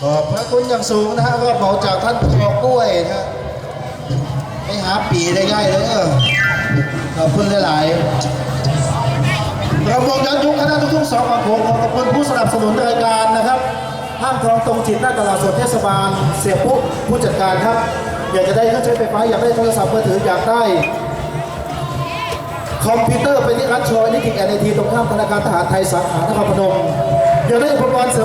ขอบพระคุณอย่างสูงนะฮะก็เบจากท่านทอกล้วยนะไม่หาปีได้ง่ายเลยขอบคุณหลายๆระบบย้อนยุคคณะทุกทุกสองของผมขอบคุณผู้สนับสนุนรายการนะครับห้างทองตรงจิตหน้าตลาดสดเทศบาล เสียปุ๊บผู้จัดการครับ อยากจะได้เครื่องใช้ไฟฟ้าอยากได้โทรศัพท์มือถืออยากได้ คอมพิวเตอร์เปที่ร้านชอยนิติแอนไอทีตรงข้ามธนาคารทหารไทยสาขานครพนมยังได้อุปกรณ์เสริม